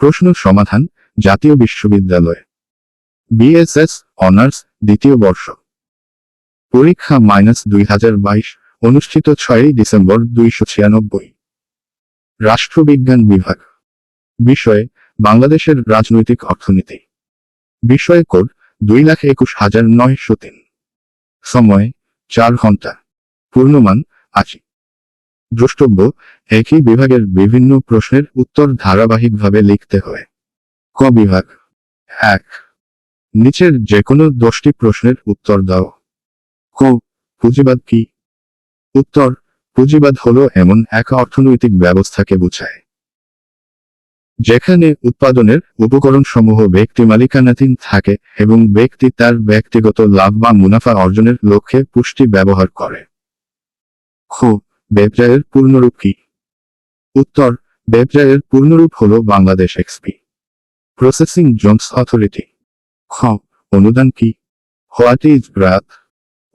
প্রশ্ন সমাধান, জাতীয় বিশ্ববিদ্যালয়। বিএসএস অনার্স দ্বিতীয় বর্ষ। পরীক্ষা মাইনাস দুই হাজার বাইশ, অনুষ্ঠিত ছয়ই ডিসেম্বর দুইশো ছিয়ানব্বই। রাষ্ট্রবিজ্ঞান বিভাগ। বিষয়ে, বাংলাদেশের রাজনৈতিক অর্থনীতি। বিষয় কোড, দুই লাখ একুশ হাজার নয়শো তিন। সময়, চার ঘণ্টা। পূর্ণমান, আশি। দ্রষ্টব্য, একই বিভাগের বিভিন্ন প্রশ্নের উত্তর ধারাবাহিকভাবে লিখতে হয়। ক বিভাগ। এক। নিচের যে কোনো দশটি প্রশ্নের উত্তর দাও। ক। পুঁজিবাদ কি? উত্তর, পুঁজিবাদ হলো এমন এক অর্থনৈতিক ব্যবস্থাকে বোঝায়। যেখানে উৎপাদনের উপকরণ সমূহ ব্যক্তি মালিকানাধীন থাকে এবং ব্যক্তি তার ব্যক্তিগত লাভ বা মুনাফা অর্জনের লক্ষ্যে পুষ্টি ব্যবহার করে। খ। ব্যবসায়ের পূর্ণরূপ কি? উত্তর, ব্যবসায়ের পূর্ণরূপ হল Bangladesh export. Processing zones authority খ, অনুদান কি? হোয়াট ইজ ব্রাত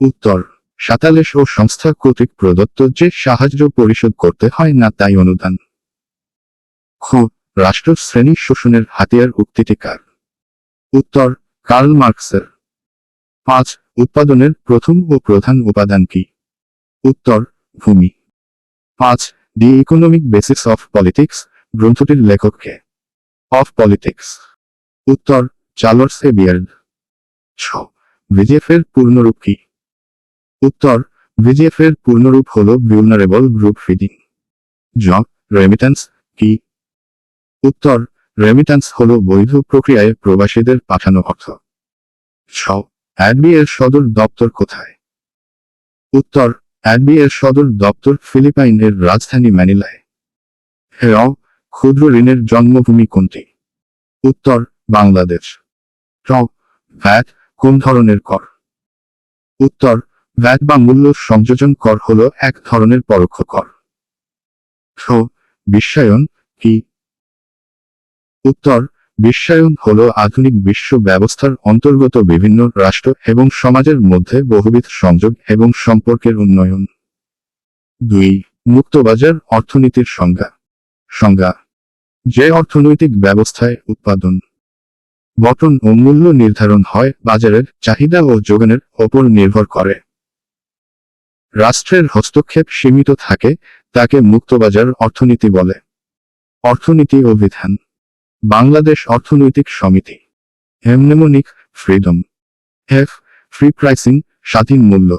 উত্তর, সাতালেশ ও সংস্থা কর্তৃক প্রদত্ত যে সাহায্য পরিশোধ করতে হয় না তাই অনুদান। খ, রাষ্ট্র শ্রেণি শোষণের হাতিয়ার উক্তিটি কার? উত্তর, কার্ল মার্কসের। পাঁচ, উৎপাদনের প্রথম ও প্রধান উপাদান কি? উত্তর, ভূমি। পাঁচ the economic basis of politics গ্রন্থটির লেখককে। অফ পলিটিক্স উত্তর, চার্লস এ বিয়ার্ড। ছ ভিজিএফ এর পূর্ণরূপ কি? উত্তর ভিজিএফ এর পূর্ণরূপ হল ভিউনারেবল গ্রুপ ফিডিং জ রেমিটেন্স কি? উত্তর রেমিটেন্স হল বৈধ প্রক্রিয়ায় প্রবাসীদের পাঠানো অর্থ। ছ অ্যাডবি এর সদর দপ্তর কোথায়? উত্তর অ্যাডবি এর সদর দপ্তর ফিলিপাইনের রাজধানী ম্যানিলায়। র ক্ষুদ্র ঋণের জন্মভূমি কোনটি? উত্তর, বাংলাদেশ। ট, ভ্যাট, কোন ধরনের কর? উত্তর, ভ্যাট বা মূল্য সংযোজন কর হল এক ধরনের পরোক্ষ কর। বিশ্বায়ন, কি? উত্তর বিশ্বায়ন হল আধুনিক বিশ্ব ব্যবস্থার অন্তর্গত বিভিন্ন রাষ্ট্র এবং সমাজের মধ্যে বহুবিধ সংযোগ এবং সম্পর্কের উন্নয়ন। দুই, মুক্তবাজার অর্থনীতির সংজ্ঞা। সংজ্ঞা, যে অর্থনৈতিক ব্যবস্থায় উৎপাদন বটন ও মূল্য নির্ধারণ হয়, বাজারের চাহিদা ও যোগানের ওপর নির্ভর করে। রাষ্ট্রের হস্তক্ষেপ সীমিত থাকে, তাকে মুক্তবাজার অর্থনীতি বলে। অর্থনীতি ও বিধান। বাংলাদেশ অর্থনৈতিক সমিতি। Mnemonic freedom F free pricing স্বাধীন মূল্য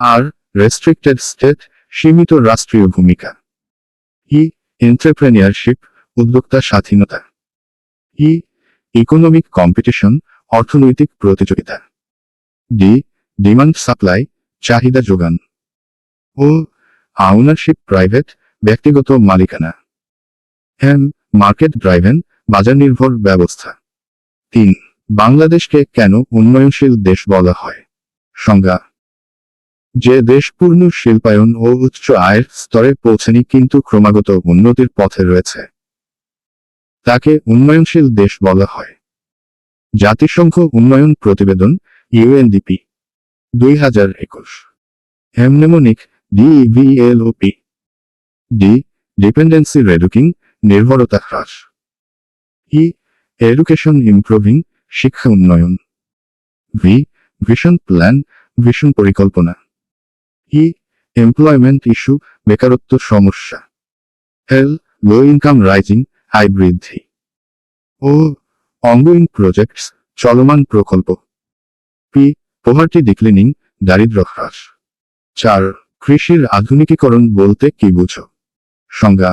আর রেস্ট্রিক্টেড স্টেট সীমিত রাষ্ট্রীয় ভূমিকা ই এন্টারপ্রেনিয়ারশিপ উদ্যোক্তা স্বাধীনতা ই ইকোনমিক কম্পিটিশন অর্থনৈতিক প্রতিযোগিতা ডি ডিমান্ড সাপ্লাই চাহিদা যোগান ও আউনারশিপ প্রাইভেট ব্যক্তিগত মালিকানা এম মার্কেট ড্রাইভেন বাজার নির্ভর ব্যবস্থা। তিন, বাংলাদেশকে কেন উন্নয়নশীল দেশ বলা হয়? সংজ্ঞা, যে দেশ পূর্ণ শিল্পায়ন ও উচ্চ আয়ের স্তরে পৌঁছেনি কিন্তু ক্রমাগত উন্নতির পথে রয়েছে। তাকে উন্নয়নশীল দেশ বলা হয়। জাতিসংঘ উন্নয়ন প্রতিবেদন ইউএনডিপি দুই হাজার একুশ। হেমনেমনিক ডিইভিএলওপি ডি, ডিপেন্ডেন্সি রেডুকিং নির্ভরতা হ্রাস। ই এডুকেশন ইমপ্রুভিং শিক্ষা উন্নয়ন ভি ভিশন প্ল্যান ভিশন পরিকল্পনা ই এমপ্লয়মেন্ট ইস্যু বেকারত্ব সমস্যা এল লো ইনকাম রাইজিং আয় বৃদ্ধি ও অনগোয়িং প্রজেক্টস চলমান প্রকল্প পি পোভার্টি ডিক্লিনিং দারিদ্র হ্রাস চার কৃষির আধুনিকীকরণ বলতে কি বুঝো সংজ্ঞা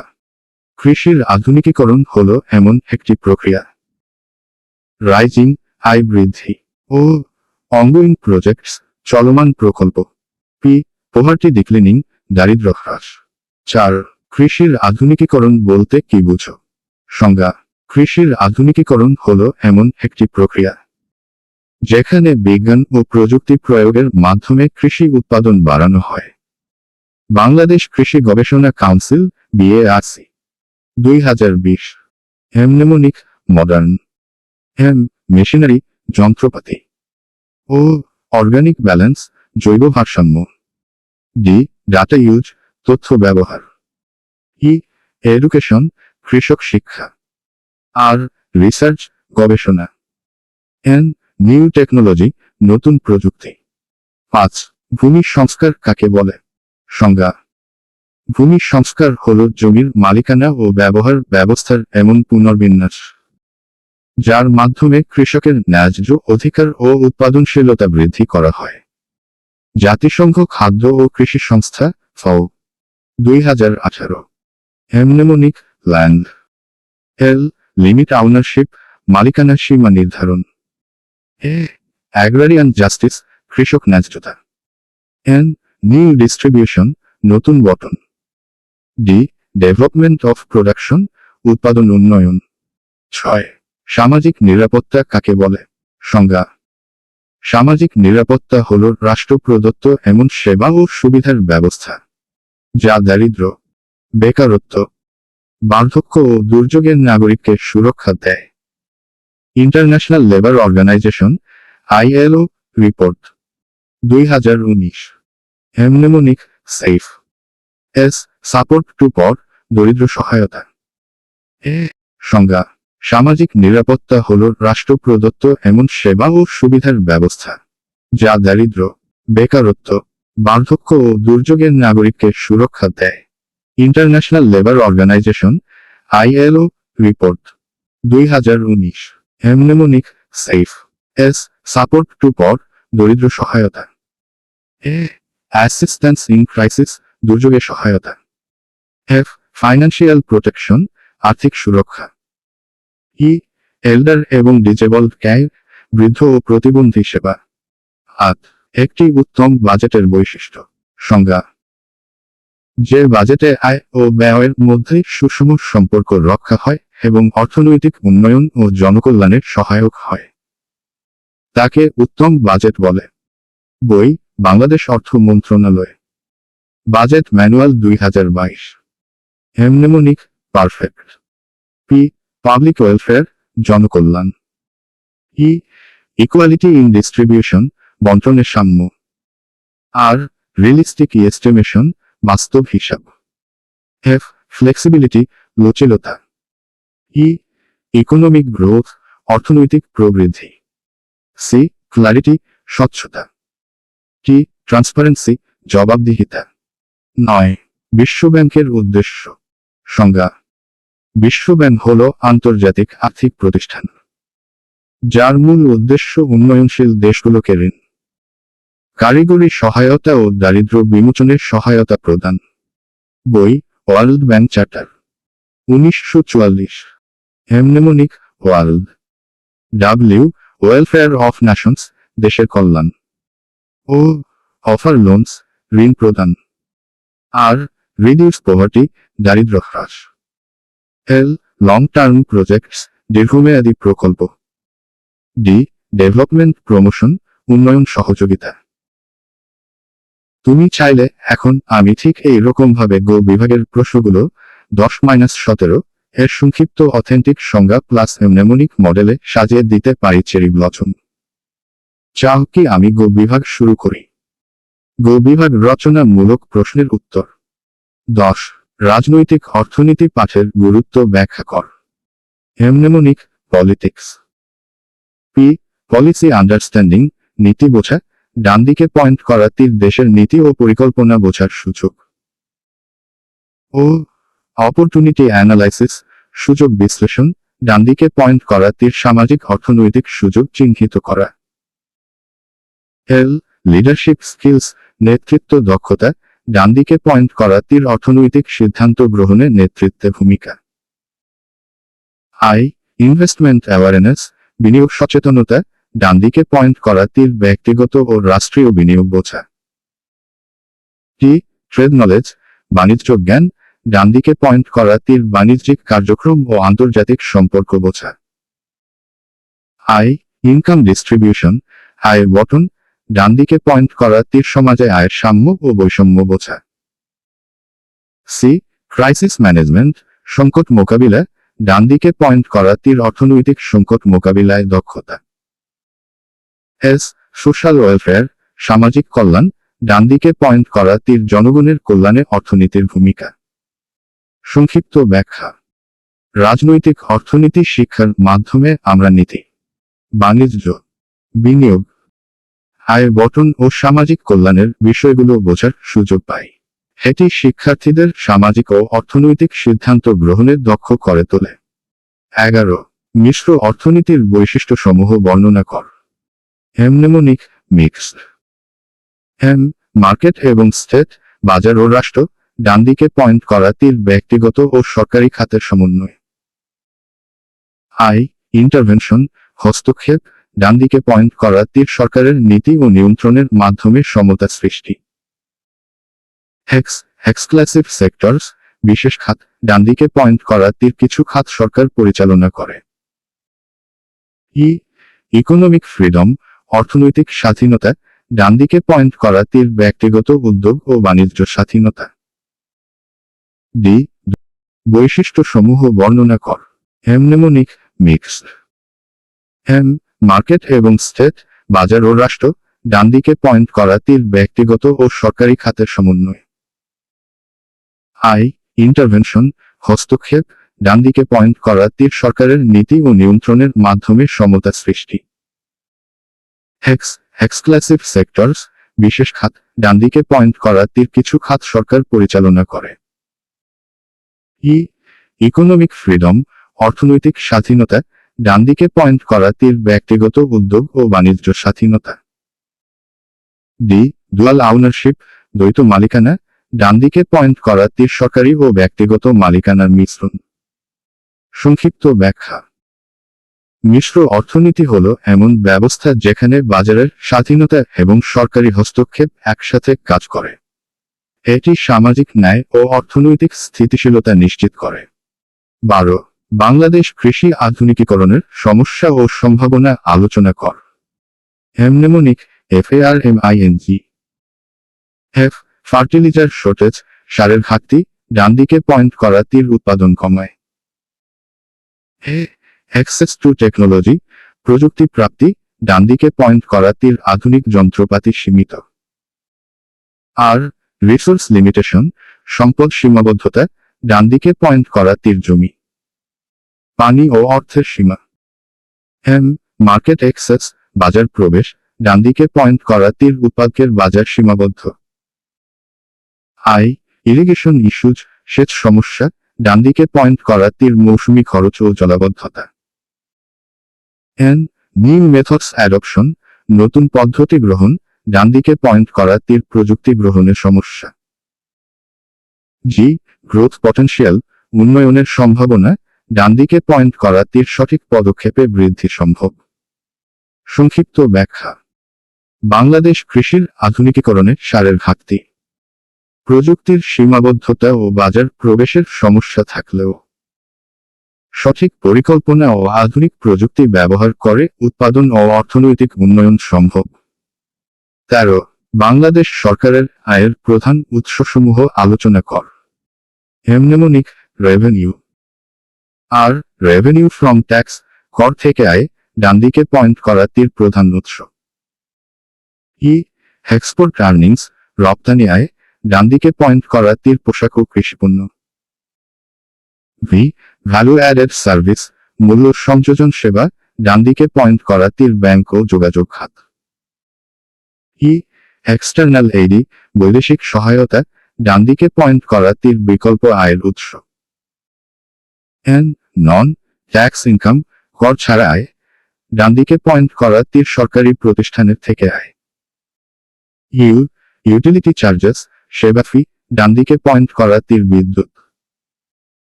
কৃষির আধুনিকীকরণ হল এমন একটি প্রক্রিয়া। রাইজিং আয় বৃদ্ধি ও অনগোয়িং প্রজেক্টস চলমান প্রকল্প। পি পোভার্টি ডিক্লিনিং দারিদ্র হ্রাস। চার, কৃষির আধুনিকীকরণ বলতে কি বুঝো? সংজ্ঞা, কৃষির আধুনিকীকরণ হল এমন একটি প্রক্রিয়া। যেখানে বিজ্ঞান ও প্রযুক্তি প্রয়োগের মাধ্যমে কৃষি উৎপাদন বাড়ানো হয়। বাংলাদেশ কৃষি গবেষণা কাউন্সিল, বিএআরসি দুই হাজার বিশ। হেমনেমনিক মডার্ন হেম মেশিনারি যন্ত্রপাতি। ও অর্গানিক ব্যালেন্স জৈব ভারসাম্য। ডি ডাটা ইউজ তথ্য ব্যবহার। ই এডুকেশন কৃষক শিক্ষা। আর রিসার্চ গবেষণা। এন নিউ টেকনোলজি নতুন প্রযুক্তি। পাঁচ, ভূমি সংস্কার কাকে বলে? সংজ্ঞা ভূমি সংস্কার হল জমির মালিকানা ও ব্যবহার ব্যবস্থার এমন পুনর্বিন্যাস, যার মাধ্যমে কৃষকের ন্যায্য অধিকার ও উৎপাদনশীলতা বৃদ্ধি করা হয়। জাতিসংঘ খাদ্য ও কৃষি সংস্থা, ফও, দুই হাজার আঠারো হেমনেমনিক ল্যান্ড, এল, লিমিট আউনারশিপ, মালিকানা সীমা নির্ধারণ, এ, অ্যাগ্রারিয়ান জাস্টিস, কৃষক ন্যায্যতা, এন, নিউ ডিস্ট্রিবিউশন, নতুন বটন ডি ডেভেলপমেন্ট অফ প্রোডাকশন উৎপাদন, উন্নয়ন। ছয়। সামাজিক নিরাপত্তা কাকে বলে? সংজ্ঞা। সামাজিক নিরাপত্তা হল রাষ্ট্র প্রদত্ত এমন সেবা ও সুবিধার ব্যবস্থা, যা দারিদ্র বেকারত্ব, বার্ধক্য ও দুর্যোগের নাগরিককে সুরক্ষা দেয়। International labour organization ILO report দুই হাজার উনিশ। Mnemonic safe S support to poor দরিদ্র সহায়তা। এ সংজ্ঞা, সামাজিক নিরাপত্তা হল রাষ্ট্র প্রদত্ত এমন সেবা ও সুবিধার ব্যবস্থা, যা দারিদ্র, বেকারত্ব, বার্ধক্য ও দুর্যোগের নাগরিককে সুরক্ষা দেয়। International labour organization, ILO report, দুই হাজার উনিশ mnemonic safe, S support to poor দরিদ্র সহায়তা। এ অ্যাসিস্ট্যান্স ইন ক্রাইসিস দুর্যোগে সহায়তা। এফ ফাইন্যান্সিয়াল প্রোটেকশন আর্থিক সুরক্ষা। ই এল্ডার এবং ডিজেবল ক্যায় বৃদ্ধ ও প্রতিবন্ধী সেবা। আট, একটি উত্তম বাজেটের বৈশিষ্ট্য। সংজ্ঞা। যে বাজেটে আয় ও ব্যয়ের মধ্যে সুষম সম্পর্ক রক্ষা হয় এবং অর্থনৈতিক উন্নয়ন ও জনকল্যাণের সহায়ক হয়। তাকে উত্তম বাজেট বলে। বই, বাংলাদেশ অর্থ মন্ত্রণালয়। বাজেট ম্যানুয়াল দুই হাজার বাইশ। Mnemonic, perfect. P, public welfare, Janakalyan. E, equality in distribution, বন্টনের সাম্য। আর, রিয়েলিস্টিক এস্টিমেশন, বাস্তব হিসাব। এফ, ফ্লেক্সিবিলিটি, লচিলতা। ই, ইকোনমিক গ্রোথ, অর্থনৈতিক প্রবৃদ্ধি। সি, ক্লারিটি, স্বচ্ছতা। টি, ট্রান্সপারেন্সি, জবাবদিহিতা। নয়, বিশ্বব্যাংকের উদ্দেশ্য। সংজ্ঞা, বিশ্বব্যাংক হল আন্তর্জাতিক আর্থিক প্রতিষ্ঠান, যার মূল উদ্দেশ্য উন্নয়নশীল দেশগুলোকে ঋণ, কারিগরি সহায়তা ও দারিদ্র বিমোচনের সহায়তা প্রদান। বই, ওয়ার্ল্ড ব্যাংক চার্টার, উনিশশো চুয়াল্লিশ। Mnemonic world. W, welfare of nations, দেশের কল্যাণ। ও, অফার লোনস, ঋণ প্রদান। আর রিডিউস পোভার্টি দারিদ্র হ্রাস। এল লং টার্ম প্রজেক্টস দীর্ঘমেয়াদী প্রকল্প। ডি ডেভেলপমেন্ট প্রমোশন উন্নয়ন সহযোগিতা। তুমি চাইলে এখন আমি ঠিক এই রকম ভাবে গো বিভাগের প্রশ্নগুলো দশ মাইনাস সতেরো এর সংক্ষিপ্ত অথেন্টিক সংজ্ঞা প্লাস নেমোনিক মডেলে সাজিয়ে দিতে পারি চেরি ব্লচম চাও কি আমি গো বিভাগ শুরু করি? গো রচনামূলক প্রশ্নের উত্তর। দশ। রাজনৈতিক অর্থনীতি পাঠের গুরুত্ব ব্যাখ্যা কর। Mnemonic politics. P. Policy understanding, নীতি বোঝা ডান দিকে পয়েন্ট করা তীর দেশের নীতি ও পরিকল্পনা বোঝার সূচক ও। অপরচুনিটি অ্যানালাইসিস, সুযোগ বিশ্লেষণ ডান দিকে পয়েন্ট করা তীর সামাজিক অর্থনৈতিক সুযোগ চিহ্নিত করা। এল। লিডারশিপ স্কিলস নেতৃত্ব দক্ষতা ডান দিকে পয়েন্ট করা তীর অর্থনৈতিক সিদ্ধান্ত গ্রহণে নেতৃত্বে ভূমিকা। আই ইনভেস্টমেন্ট অ্যাওয়ারনেস বিনিয়োগ সচেতনতা ডান দিকে পয়েন্ট করা তীর ব্যক্তিগত ও রাষ্ট্রীয় বিনিয়োগ বোঝা। টি ট্রেড নলেজ বাণিজ্য জ্ঞান ডান দিকে পয়েন্ট করা তীর বাণিজ্যিক কার্যক্রম ও আন্তর্জাতিক সম্পর্ক বোঝা। আই ইনকাম ডিস্ট্রিবিউশন আয়ের বটন ডান দিকে পয়েন্ট করা তীর সমাজে আয়ের সাম্য ও বৈষম্য বোঝা সি ক্রাইসিস ম্যানেজমেন্ট সংকট মোকাবিলা ডান দিকে পয়েন্ট করা তীর অর্থনৈতিক সংকট মোকাবিলায় দক্ষতা। এস সোশ্যাল ওয়েলফেয়ার সামাজিক কল্যাণ ডান দিকে পয়েন্ট করা তীর জনগণের কল্যাণে অর্থনীতির ভূমিকা। সংক্ষিপ্ত ব্যাখ্যা। রাজনৈতিক অর্থনীতি শিক্ষার মাধ্যমে আমরা নীতি। বাণিজ্য। বিনিয়োগ। আয় বটন ও সামাজিক কল্যাণের বিষয়গুলো বোঝার সুযোগ পায় এটি শিক্ষার্থীদের সামাজিক ও অর্থনৈতিক সিদ্ধান্ত গ্রহণে দক্ষ করে তোলে। এগারো, মিশ্র অর্থনীতির বৈশিষ্ট্য সমূহ বর্ণনা কর। হেমনেমোনিক মিক্সড হেম মার্কেট এবং স্টেট, বাজার ও রাষ্ট্র ডানদিকে পয়েন্ট করা তীর ব্যক্তিগত ও সরকারি খাতের সমন্বয়। আই, ইন্টারভেনশন, হস্তক্ষেপ ডানদিকে পয়েন্ট করা তীর সরকারের নীতি ও নিয়ন্ত্রণের মাধ্যমে সমতা সৃষ্টি। হেক্স এক্সক্লাসিভ সেক্টরস বিশেষ খাত, ডানদিকে পয়েন্ট করা তীর কিছু খাত সরকার পরিচালনা করে। ই ইকোনমিক ফ্রিডম অর্থনৈতিক স্বাধীনতা, ডানদিকে পয়েন্ট করা তীর ব্যক্তিগত উদ্যোগ ও বাণিজ্য স্বাধীনতা। ডি বৈশিষ্ট্যসমূহ বর্ণনা কর। হেমনেমোনিক মিক্সড হেম মার্কেট এবং স্টেট বাজার ও রাষ্ট্র ডানদিকে পয়েন্ট করা তীর ব্যক্তিগত ও সরকারি খাতের সমন্বয়। আই, ইন্টারভেনশন, হস্তক্ষেপ ডানদিকে পয়েন্ট করা তীর সরকারের নীতি ও নিয়ন্ত্রণের মাধ্যমে সমতা সৃষ্টি। হেক্স এক্সক্লাসিভ সেক্টরস, বিশেষ খাত ডানদিকে পয়েন্ট করা তীর কিছু খাত সরকার পরিচালনা করে। ই, ইকোনমিক ফ্রিডম, অর্থনৈতিক স্বাধীনতা ডানদিকে পয়েন্ট করা তীর ব্যক্তিগত উদ্যোগ ও বাণিজ্য স্বাধীনতা। ডি ডুয়াল আউনারশিপ দ্বৈত মালিকানা, ডানদিকে পয়েন্ট করা তীর সরকারি ও ব্যক্তিগত মালিকানার মিশ্রণ। সংক্ষিপ্ত ব্যাখ্যা। মিশ্র অর্থনীতি হল এমন ব্যবস্থা যেখানে বাজারের স্বাধীনতা এবং সরকারি হস্তক্ষেপ একসাথে কাজ করে। এটি সামাজিক ন্যায় ও অর্থনৈতিক স্থিতিশীলতা নিশ্চিত করে। বারো বাংলাদেশ কৃষি আধুনিকীকরণের সমস্যা ও সম্ভাবনা আলোচনা কর। Mnemonic F A R M I N G F fertilizer shortage সারের ঘাটতি, ডানদিকে পয়েন্ট করা তীর উৎপাদন কমায়। হে অ্যাক্সেস টু টেকনোলজি প্রযুক্তি প্রাপ্তি, ডানদিকে পয়েন্ট করা তীর আধুনিক যন্ত্রপাতি সীমিত। আর রিসোর্স লিমিটেশন সম্পদ সীমাবদ্ধতা, ডানদিকে পয়েন্ট করা তীর জমি। পানি ও অর্থের সীমা। হেম মার্কেট অ্যাক্সেস বাজার প্রবেশ, ডানদিকে পয়েন্ট করা তীর উৎপাদকের বাজার সীমাবদ্ধ। আই, ইরিগেশন ইস্যুজ, সেচ সমস্যা, ডানদিকে পয়েন্ট করা তীর মৌসুমি খরচ ও জলাবদ্ধতা। এন, নিউ মেথডস অ্যাডপশন, নতুন পদ্ধতি গ্রহণ, ডানদিকে পয়েন্ট করা তীর প্রযুক্তি গ্রহণের সমস্যা। জি, গ্রোথ পটেনশিয়াল, উন্নয়নের সম্ভাবনা ডানদিকে পয়েন্ট করা তীর সঠিক পদক্ষেপে বৃদ্ধি সম্ভব। সংক্ষিপ্ত ব্যাখ্যা। বাংলাদেশ কৃষির আধুনিকীকরণে সারের ঘাটতি। প্রযুক্তির সীমাবদ্ধতা ও বাজার প্রবেশের সমস্যা থাকলেও। সঠিক পরিকল্পনা ও আধুনিক প্রযুক্তি ব্যবহার করে উৎপাদন ও অর্থনৈতিক উন্নয়ন সম্ভব। তেরো, বাংলাদেশ সরকারের আয়ের প্রধান উৎসসমূহ আলোচনা কর। Mnemonic revenue. R revenue from tax কর থেকে আয়, ডানদিকে পয়েন্ট করা তীর প্রধান উৎস। ই এক্সপোর্ট আর্নিংস রপ্তানি আয়, ডানদিকে পয়েন্ট করা তীর পোশাক ও কৃষিপণ্য ভি ভ্যালু অ্যাডেড সার্ভিস মূল্য সংযোজন সেবা, ডানদিকে পয়েন্ট করা তীর ব্যাংক ও যোগাযোগ খাত। ই এক্সটার্নাল এইডি বৈদেশিক সহায়তা, ডানদিকে পয়েন্ট করা তীর বিকল্প আয়ের উৎস। এন নন ট্যাক্স ইনকাম কর ছাড়া আয়। ডানদিকে পয়েন্ট করা তীর সরকারি প্রতিষ্ঠানের থেকে আয়। ইউ ইউটিলিটি চার্জেস সেবা ফি ডানদিকে পয়েন্ট করা তীর বিদ্যুৎ।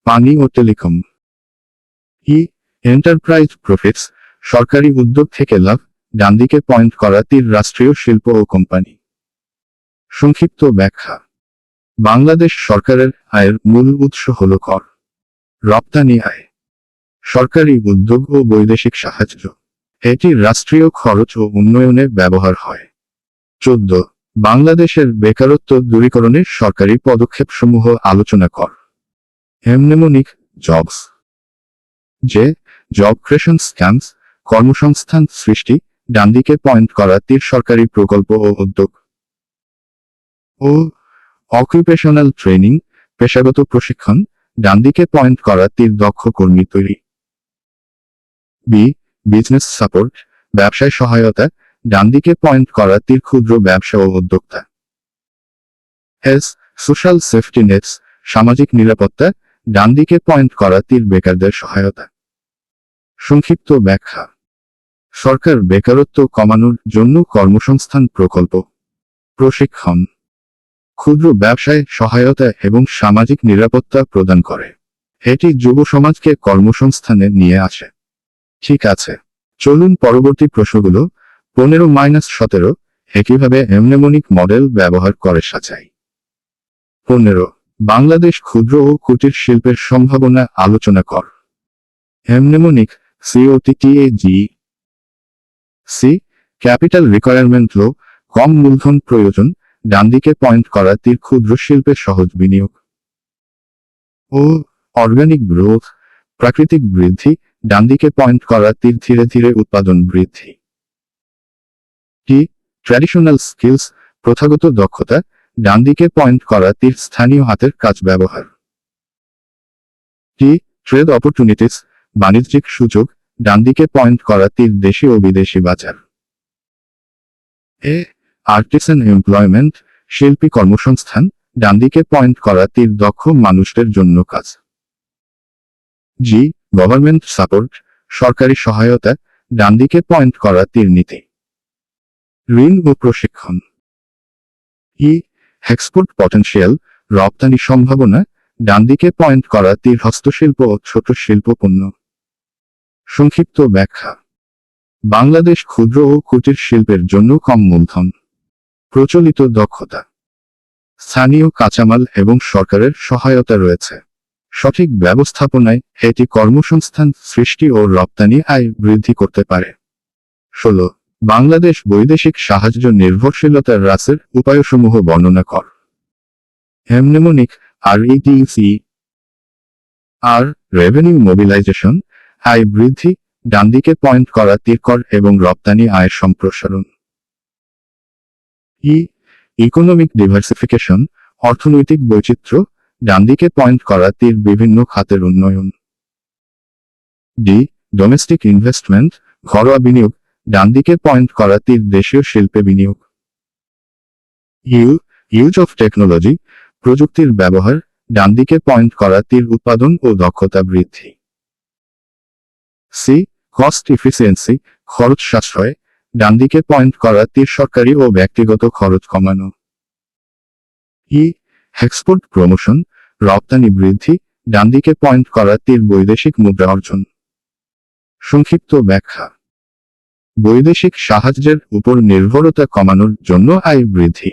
পানি ও টেলিকম ই এন্টারপ্রাইজ প্রফিটস সরকারি উদ্যোগ থেকে লাভ, ডানদিকে পয়েন্ট করা তীর রাষ্ট্রীয় শিল্প ও কোম্পানি। সংক্ষিপ্ত ব্যাখ্যা। বাংলাদেশ সরকারের আয়ের মূল উৎস হল কর। রপ্তানি আয়। সরকারি উদ্যোগ ও বৈদেশিক সাহায্য। এটি রাষ্ট্রীয় খরচ ও উন্নয়নে ব্যবহার হয়। চোদ্দ। বাংলাদেশের বেকারত্ব দূরীকরণের সরকারি পদক্ষেপসমূহ আলোচনা কর। Mnemonic jobs J job creation schemes কর্মসংস্থান সৃষ্টি, ডানদিকে পয়েন্ট করা তীর সরকারি প্রকল্প ও উদ্যোগ। ও অকুপেশনাল ট্রেনিং পেশাগত প্রশিক্ষণ, ডানদিকে পয়েন্ট করা তীর দক্ষ কর্মী তৈরি। বি বিজনেস সাপোর্ট ব্যবসায় সহায়তা, ডানদিকে পয়েন্ট করা তীর ক্ষুদ্র ব্যবসা ও উদ্যোক্তা। এস সোশ্যাল সেফটি নেটস সামাজিক নিরাপত্তা, ডানদিকে পয়েন্ট করা তীর বেকারদের সহায়তা। সংক্ষিপ্ত ব্যাখ্যা। সরকার বেকারত্ব কমানোর জন্য কর্মসংস্থান প্রকল্প। প্রশিক্ষণ। ক্ষুদ্র ব্যবসায় সহায়তা এবং সামাজিক নিরাপত্তা প্রদান করে। এটি যুব সমাজকে কর্মসংস্থানে নিয়ে আসে। ঠিক আছে। চলুন পরবর্তী প্রশ্নগুলো পনেরো মাইনাস সতেরো একইভাবে এমনেমনিক মডেল ব্যবহার করে সাজাই। পনেরো, বাংলাদেশ ক্ষুদ্র ও কুটির শিল্পের সম্ভাবনা আলোচনা কর। Mnemonic C O T T A G C capital requirement low কম মূলধন প্রয়োজন ডানদিকে পয়েন্ট করা তীর ক্ষুদ্র শিল্পে সহজ বিনিয়োগ। ও, অর্গানিক গ্রোথ, প্রাকৃতিক বৃদ্ধি ডানদিকে পয়েন্ট করা তীর ধীরে ধীরে উৎপাদন বৃদ্ধি। টি ট্র্যাডিশনাল স্কিলস প্রথাগত দক্ষতা, ডানদিকে পয়েন্ট করা তীর স্থানীয় হাতের কাজ ব্যবহার। টি ট্রেড অপরচুনিটিস বাণিজ্যিক সুযোগ, ডানদিকে পয়েন্ট করা তীর দেশি ও বিদেশি বাজার। এ আর্টিসান এমপ্লয়মেন্ট শিল্পী কর্মসংস্থান, ডানদিকে পয়েন্ট করা তীর দক্ষ মানুষদের জন্য কাজ। জি গভর্নমেন্ট সাপোর্ট সরকারি সহায়তা, ডানদিকে পয়েন্ট করা তীর নীতি। ঋণ ও প্রশিক্ষণ। ই এক্সপোর্ট পটেনশিয়াল রপ্তানি সম্ভাবনা, ডানদিকে পয়েন্ট করা তীর হস্তশিল্প ও ছোট শিল্প পণ্য। সংক্ষিপ্ত ব্যাখ্যা। বাংলাদেশ ক্ষুদ্র ও কুটির শিল্পের জন্য কম মূলধন। প্রচলিত দক্ষতা। স্থানীয় কাঁচামাল এবং সরকারের সহায়তা রয়েছে। সঠিক ব্যবস্থাপনায় এটি কর্মসংস্থান, সৃষ্টি ও রপ্তানি আয় বৃদ্ধি করতে পারে। ষোলো, বাংলাদেশ বৈদেশিক সাহায্য নির্ভরশীলতার হ্রাসের উপায়সমূহ বর্ণনা কর। Mnemonic R ETC R, revenue mobilization, আয় বৃদ্ধি, ডানদিকে পয়েন্ট করা তীরকর এবং রপ্তানি আয়ের সম্প্রসারণ। ই, ইকোনমিক ডিভার্সিফিকেশন, অর্থনৈতিক বৈচিত্র্য ডানদিকে পয়েন্ট করা তীর বিভিন্ন খাতের উন্নয়ন। ডি ডোমেস্টিক ইনভেস্টমেন্ট ঘরোয়া বিনিয়োগ, ডানদিকে পয়েন্ট করা তীর দেশীয় শিল্পে বিনিয়োগ। ইউ ইউজ অফ টেকনোলজি প্রযুক্তির ব্যবহার, ডানদিকে পয়েন্ট করা তীর উৎপাদন ও দক্ষতা বৃদ্ধি। সি কস্ট ইফিসিয়েন্সি খরচ সাশ্রয়, ডানদিকে পয়েন্ট করা তীর সরকারি ও ব্যক্তিগত খরচ কমানো। ই এক্সপোর্ট প্রমোশন রপ্তানি বৃদ্ধি, ডানদিকে পয়েন্ট করা তীর বৈদেশিক মুদ্রা অর্জন। সংক্ষিপ্ত ব্যাখ্যা। বৈদেশিক সাহায্যের উপর নির্ভরতা কমানোর জন্য আয় বৃদ্ধি।